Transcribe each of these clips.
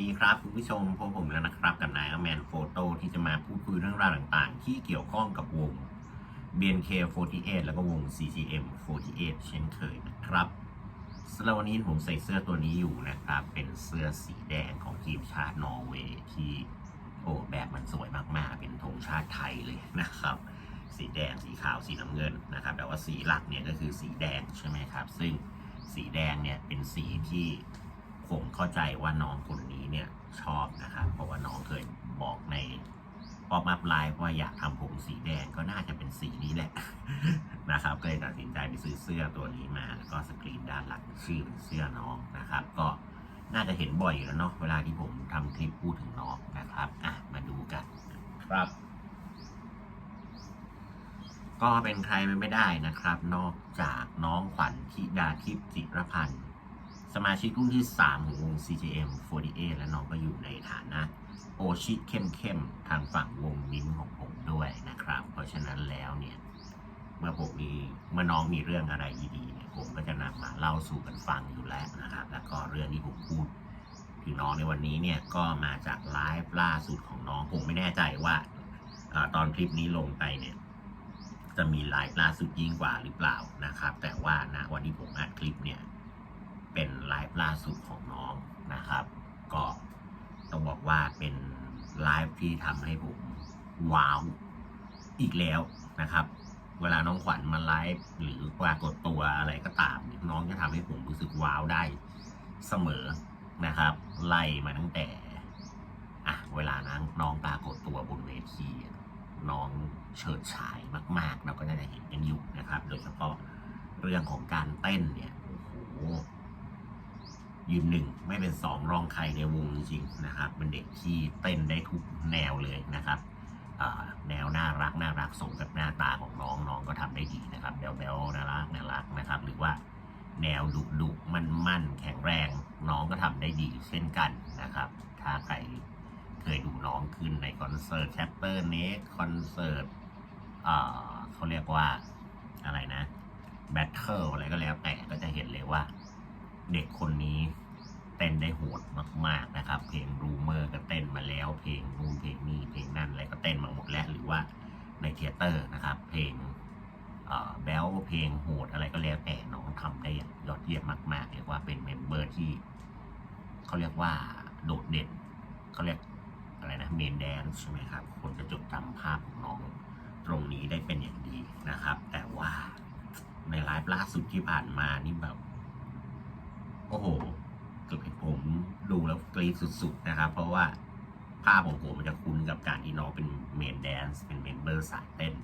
ดีครับคุณผู้ชมพบผมแล้วนะครับ กับนายอแมนโฟโต้ที่จะมาพูดคุยเรื่องราวต่างๆ ที่เกี่ยวข้องกับวง BNK48 แล้วก็วง CCM48 เช่นเคยนะครับสำหรับวันนี้ผมใส่เสื้อตัวนี้อยู่นะครับ เป็นเสื้อสีแดงของทีมชาตินอร์เวย์ที่โอ้แบบมันสวยมากๆ เป็นธงชาติไทยเลยนะครับ สีแดงสีขาวสีน้ำเงินนะครับ แต่ว่าสีหลักเนี่ยก็คือสีแดงใช่ไหมครับ ซึ่งสีแดงเนี่ยเป็นสีที่ ผมเข้าใจว่าน้องคนนี้เนี่ยชอบนะครับเพราะว่าน้องเคยบอกในป๊อปอัพไลน์ว่าอยากทำผมสีแดงก็น่าจะเป็นสีนี้แหละนะครับ ก็เลยตัดสินใจไปซื้อเสื้อตัวนี้มา แล้วก็สกรีนด้านหลังชื่อเป็นเสื้อน้องนะครับ ก็น่าจะเห็นบ่อยอยู่แล้วเนาะเวลาที่ผมทำคลิปพูดถึงน้องนะครับอะมาดูกันครับ ก็เป็นใครไปไม่ได้นะครับ นอกจากน้องขวัญธิดาทิพย์จิรพันธ์ สมาชิกรุ่นที่ 3 ของวง CJM 48และน้องก็อยู่ในฐานะ โอชิเข้มๆ ทางฝั่งวงมิ้นของผมด้วยนะครับ เพราะฉะนั้นแล้วเนี่ย เมื่อผมมีเมื่อน้องมีเรื่องอะไรดีๆเนี่ยผมก็จะนำมาเล่าสู่กันฟังอยู่แล้วนะครับ แล้วก็เรื่องที่ผมพูดถึงน้องในวันนี้เนี่ยก็มาจากไลฟ์ล่าสุดของน้องผมไม่แน่ใจว่าอตอนคลิปนี้ลงไปเนี่ยจะมีไลฟ์ล่าสุดยิ่งกว่าหรือเปล่านะครับ แต่ว่าณวันที่ผมอัดคลิปเนี่ย เป็นไลฟ์ล่าสุดของน้องนะครับ ก็ต้องบอกว่าเป็นไลฟ์ที่ทำให้ผมว้าวอีกแล้วนะครับ เวลาน้องขวัญมาไลฟ์หรือปรากฏตัวอะไรก็ตาม น้องจะทำให้ผมรู้สึกว้าวได้เสมอนะครับ ไล่มาตั้งแต่อะเวลานั้นน้องปรากฏตัวบนเวทีน้องเฉิดฉายมาก ๆ เราก็จะเห็นกันอยู่นะครับ โดยเฉพาะเรื่องของการเต้นเนี่ยโอ้โห ยืนหนึ่งไม่เป็นสองรองใครในวงจริงๆนะครับ เป็นเด็กที่เต้นได้ทุกแนวเลยนะครับแนวน่ารักน่ารักสมกับหน้าตาของน้องน้องก็ทำได้ดีนะครับแบลแบลน่ารักน่ารักนะครับ หรือว่าแนวดุดุมันมั่นแข็งแรงน้องก็ทำได้ดีเช่นกันนะครับ ถ้าใครเคยดูน้องขึ้นในคอนเสิร์ตแชปเปอร์เนสคอนเสิร์ตเขาเรียกว่าอะไรนะแบทเทิลอะไรก็แล้วแต่ก็จะเห็นเลยว่า เด็กคนนี้เต้นได้โหดมาก ๆนะครับ เพลงรูเมอร์ก็เต้นมาแล้ว เพลงนู่นเพลงนี้เพลงนั่นอะไรก็เต้นมาหมดแล้ว หรือว่าในเทเตอร์นะครับ เพลงเอ่อแบลเพลงโหดอะไรก็แล้วแต่น้องทำได้อย่างยอดเยี่ยมมากๆเรียกว่าเป็นเมมเบอร์ที่เขาเรียกว่าโดดเด่นเขาเรียกอะไรนะเมนแดนใช่ไหมครับ คนจะจดจำภาพของน้องตรงนี้ได้เป็นอย่างดีนะครับ แต่ว่าในไลฟ์ล่าสุดที่ผ่านมานี่แบบ โอ้โหเกือบผมดูแล้วกรี๊ดสุดๆนะครับ เพราะว่าภาพของผมมันจะคุ้นกับการที่น้องเป็นเมนแดนซ์เป็นเมมเบอร์สายเต้น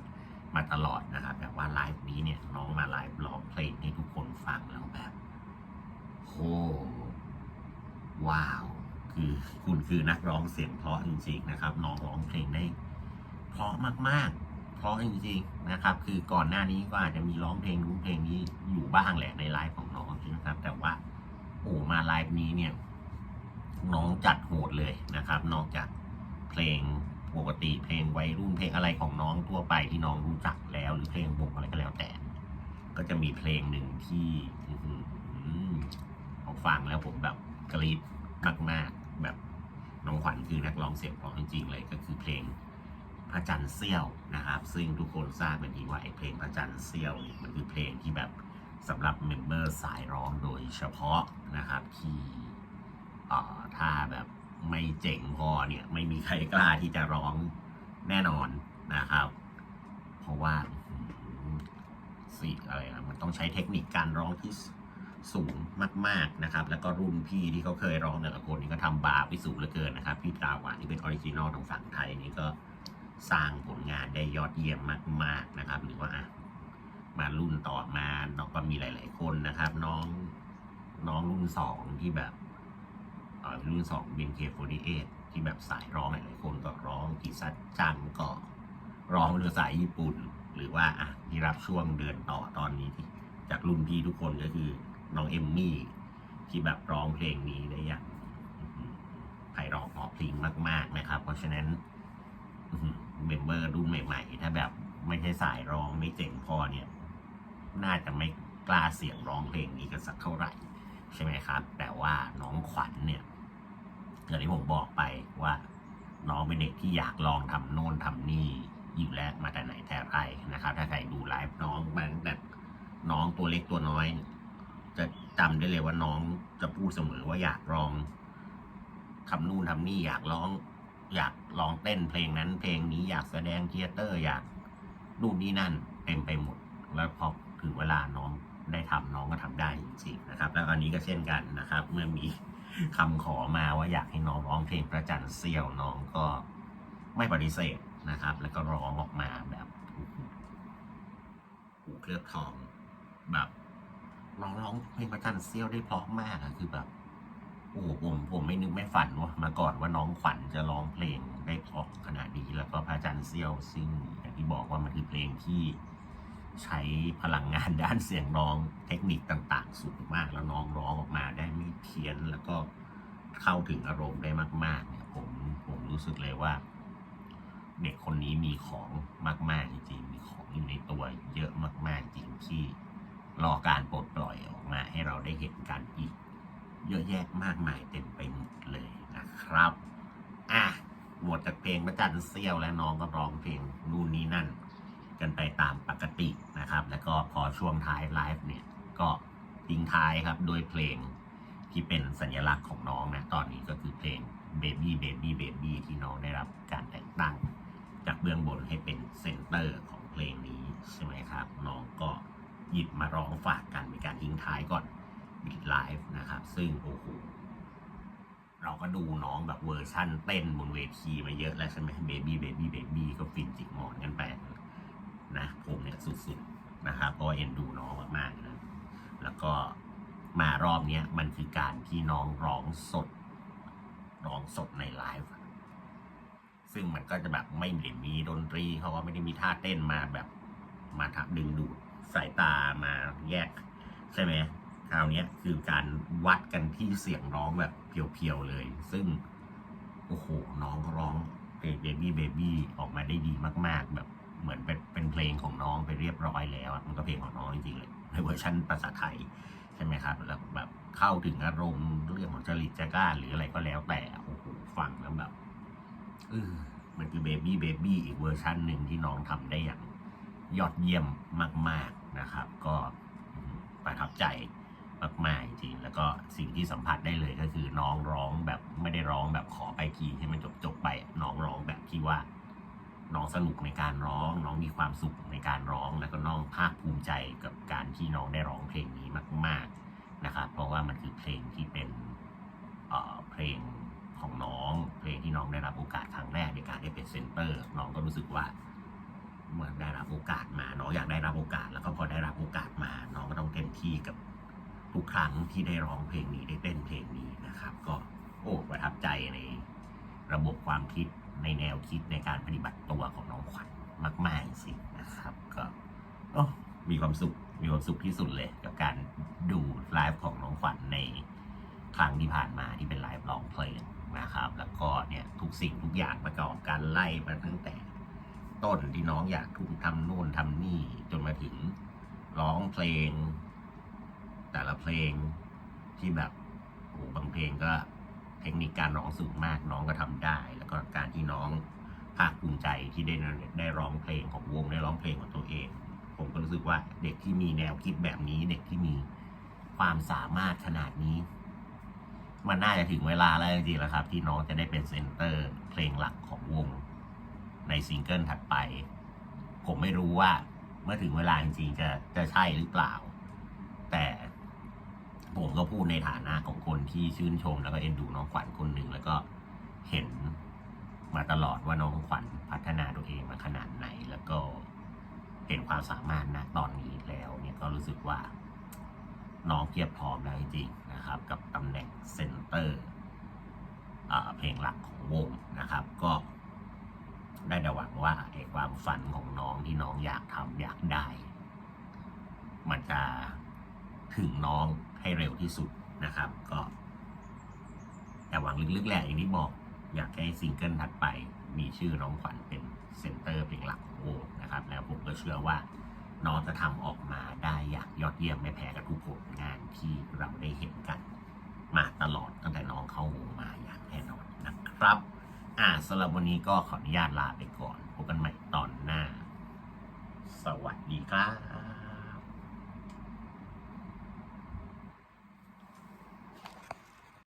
มาตลอดนะครับแต่ว่าไลฟ์นี้เนี่ยน้องมาไลฟ์ร้องเพลงให้ทุกคนฟังแล้วแบบโหว้าว คือคุณคือนักร้องเสียงเพราะจริงๆนะครับ น้องร้องเพลงได้เพราะมากๆ เพราะจริงๆนะครับ คือก่อนหน้านี้ก็อาจจะมีร้องเพลงนู้นเพลงนี้อยู่บ้างแหละในไลฟ์ของน้องนะครับ แต่ว่า โอ้มาไลฟ์นี้เนี่ย น้องจัดโหดเลยนะครับ นอกจากเพลงปกติเพลงวัยรุ่นเพลงอะไรของน้องทั่วไปที่น้องรู้จักแล้ว หรือเพลงวงอะไรก็แล้วแต่ ก็จะมีเพลงหนึ่งที่ผมฟังแล้วผมแบบกรี๊ดมากๆ แบบน้องขวัญคือนักร้องเสียงเพราะจริงๆเลยก็คือเพลงพระจันทร์เสี้ยวนะครับ ซึ่งทุกคนทราบเป็นดีว่าไอ้เพลงพระจันทร์เสี้ยวเนี่ยมันคือเพลงที่แบบ สำหรับเมมเบอร์สายร้องโดยเฉพาะนะครับที่ถ้าแบบไม่เจ๋งพอเนี่ยไม่มีใครกล้าที่จะร้องแน่นอนนะครับ เพราะว่าสิอะไรนะมันต้องใช้เทคนิคการร้องที่สูงมาก ๆนะครับ แล้วก็รุ่นพี่ที่เขาเคยร้องแต่ละคนนี่ก็ทำบาปไปสูงเหลือเกินนะครับ พี่ตาหวานที่เป็นออริจินอลทางฝั่งไทยนี่ก็สร้างผลงานได้ยอดเยี่ยมมาก ๆนะครับ หรือว่า มารุ่นต่อมาน้องก็มีหลาย ๆ คนนะครับ น้องน้องรุ่นสองที่แบบรุ่นสองเบนเคโฟดีเอที่แบบสายร้องหลาย ๆ คนก็ร้องกิซัดจังก็ร้องเป็นภาษาญี่ปุ่น หรือว่าอะที่รับช่วงเดือนต่อตอนนี้ที่จากรุ่นพี่ทุกคนก็คือน้องเอมมี่ที่แบบร้องเพลงนี้ได้อย่างอื้อหือไพเราะเพาะพิงมาก ๆ นะครับ เพราะฉะนั้นเมมเบอร์รุ่นใหม่ ๆ ถ้าแบบไม่ใช่สายร้องไม่เจ๋งพอเนี่ย น่าจะไม่กล้าเสียงร้องเพลงนี้กันสักเท่าไหร่ใช่ไหมครับ แต่ว่าน้องขวัญเนี่ยอย่างที่ผมบอกไปว่าน้องเป็นเด็กที่อยากลองทำโน่นทำนี่อยู่แล้วมาแต่ไหนแต่ไรนะครับ ถ้าใครดูไลฟ์น้องมาตั้งแต่น้องตัวเล็กตัวน้อย จะจำได้เลยว่าน้องจะพูดเสมอว่าอยากลองทำนู่นทำนี่อยากร้อง อยากลองเต้นเพลงนั้นเพลงนี้อยากแสดงเทยเตอร์อยากนู่นนี่นั่นเต็มไปหมด แล้วพอ ถึงเวลาน้องได้ทำน้องก็ทำได้จริงๆนะครับ แล้วอันนี้ก็เช่นกันนะครับ เมื่อมีคำขอมาว่าอยากให้น้องร้องเพลงพระจันทร์เสี้ยวน้องก็ไม่ปฏิเสธนะครับ แล้วก็ร้องออกมาแบบหูเคลือบทองแบบร้องร้องเพลงพระจันทร์เสี้ยวได้เพราะมากอะคือแบบโอ้โหผมผมไม่นึกไม่ฝันว่ามาก่อนว่าน้องขวัญจะร้องเพลงได้เพราะขนาดนี้แล้วก็พระจันทร์เสี้ยวซึ่งอย่างที่บอกว่ามันคือเพลงที่ ใช้พลังงานด้านเสียงร้องเทคนิคต่าง ๆ สูงมากแล้วน้องร้องออกมาได้ไม่เพี้ยนแล้วก็เข้าถึงอารมณ์ได้มาก ๆ เนี่ยผมผมรู้สึกเลยว่า เด็กคนนี้มีของมากๆจริงๆมีของอยู่ในตัวเยอะมาก ๆ จริงที่รอการปลดปล่อยออกมา ให้เราได้เห็นกันอีก เยอะแยะมากมายเต็มไปหมดเลยนะครับอะหมดจากเพลงพระจันทร์เสี้ยวแล้วน้องก็ร้องเพลงนู่นนี่นั่นไปตามปกตินะครับ แล้วก็พอ ช่วงท้ายไลฟ์เนี่ย ก็ทิ้งท้ายครับโดยเพลงที่เป็นสัญลักษณ์ของน้องนะ ตอนนี้ก็คือเพลง Baby Baby Baby ที่น้องได้รับการแต่งตั้ง จากเบื้องบนให้เป็นเซนเตอร์ของเพลงนี้ใช่ไหมครับ น้องก็หยิบมาร้องฝากกันเป็นการทิ้งท้ายก่อนบิดไลฟ์นะครับ ซึ่งโอ้โหเราก็ดูน้องแบบเวอร์ชั่นเต้นบนเวทีมาเยอะแล้วใช่ไหมเบบี้เบบี้เบบี้ก็ฟินจิกหมอนกันไปนะผมเนี่ยสุดๆ นะครับเพราะว่าเอ็นดูน้องมากๆนะแล้วก็มารอบนี้มันคือการที่น้องร้องสด ร้องสดในไลฟ์ซึ่งมันก็จะแบบไม่ได้มีดนตรีเขาว่าไม่ได้มีท่าเต้นมาแบบมาทับดึงดูดสายตามาแยก ใช่ไหมคราวนี้คือการวัดกันที่เสียงร้องแบบเพียวๆเลย ซึ่ง โอ้โห น้องร้องเพลง Baby Baby เรียบร้อยแล้วมันก็เพลงของน้องจริงๆเลยในเวอร์ชันภาษาไทยใช่ไหมครับแล้วแบบเข้าถึงอารมณ์เรื่องของจริตจักร้าหรืออะไรก็แล้วแต่โอ้โหฟังแล้วแบบเออมันคือ Baby Baby อีกเวอร์ชันหนึ่งที่น้องทำได้อย่างยอดเยี่ยมมาก ๆนะครับ ก็ประทับใจมากๆจริงแล้วก็สิ่งที่สัมผัสได้เลยก็คือน้องร้องแบบไม่ได้ร้องแบบขอไปทีให้มันจบจบไป น้องร้องแบบที่ว่า น้องสนุกในการร้อง น้องมีความสุขในการร้อง แล้วก็น้องภาคภูมิใจกับการที่น้องได้ร้องเพลงนี้มาก ๆนะครับ เพราะว่ามันคือเพลงที่เป็นเอ่อเพลงของน้อง เพลงที่น้องได้รับโอกาสครั้งแรกในการได้เป็นเซนเตอร์ น้องก็รู้สึกว่าเหมือนได้รับโอกาสมาน้องอยากได้รับโอกาส แล้วก็พอได้รับโอกาสมา น้องก็ต้องเต็มที่กับทุกครั้งที่ได้ร้องเพลงนี้ได้เต้นเพลงนี้นะครับ ก็โอ้ประทับใจในระบบความคิด ในแนวคิดในการปฏิบัติตัวของน้องขวัญมากๆสินะครับ ก็มีความสุขมีความสุขที่สุดเลย กับการดูไลฟ์ของน้องขวัญในครั้งที่ผ่านมาที่เป็นไลฟ์ร้องเพลงนะครับ แล้วก็เนี่ยทุกสิ่งทุกอย่างประกอบการไล่มาตั้งแต่ต้นที่น้องอยากทุ่มทำนู่นทำนี่จนมาถึงร้องเพลง แต่ละเพลงที่แบบโอ้บางเพลงก็ เทคนิคการร้องสูงมากน้องก็ทำได้ แล้วก็การที่น้องภาคภูมิใจที่ได้ได้ร้องเพลงของวงได้ร้องเพลงของตัวเอง ผมก็รู้สึกว่าเด็กที่มีแนวคิดแบบนี้ เด็กที่มีความสามารถขนาดนี้ มันน่าจะถึงเวลาแล้วจริงๆแล้วครับ ที่น้องจะได้เป็นเซนเตอร์เพลงหลักของวง ในซิงเกิลถัดไป ผมไม่รู้ว่า เมื่อถึงเวลาจริงๆจะจะใช่หรือเปล่า แต่ ผมก็พูดในฐานะของคนที่ชื่นชม แล้วก็เอ็นดูน้องขวัญคนหนึ่งแล้วก็เห็นมาตลอดว่าน้องขวัญพัฒนาตัวเองมาขนาดไหน แล้วก็เห็นความสามารถนะตอนนี้แล้วเนี่ยก็รู้สึกว่า น้องเกียบพร้อมแล้วจริงๆนะครับ กับตำแหน่งเซนเตอร์เพลงหลักของวงนะครับ ก็ได้แต่หวังว่าไอ้ความฝันของน้องที่น้องอยากทำอยากได้ มันจะถึงน้อง ให้เร็วที่สุดนะครับ ก็ แต่หวังลึกๆแหละอย่างที่บอก อยากให้ซิงเกิลถัดไป มีชื่อน้องขวัญเป็นเซนเตอร์เพลงหลักของวงนะครับ แล้วผมก็เชื่อว่าน้องจะทำออกมาได้อย่างยอดเยี่ยมไม่แพ้กับทุกผลงานที่เราได้เห็นกัน มาตลอดตั้งแต่น้องเข้าวงมาอย่างแน่นอนนะครับ อ่าสำหรับวันนี้ก็ขออนุญาตลาไปก่อนพบกันใหม่ตอนหน้า สวัสดีครับ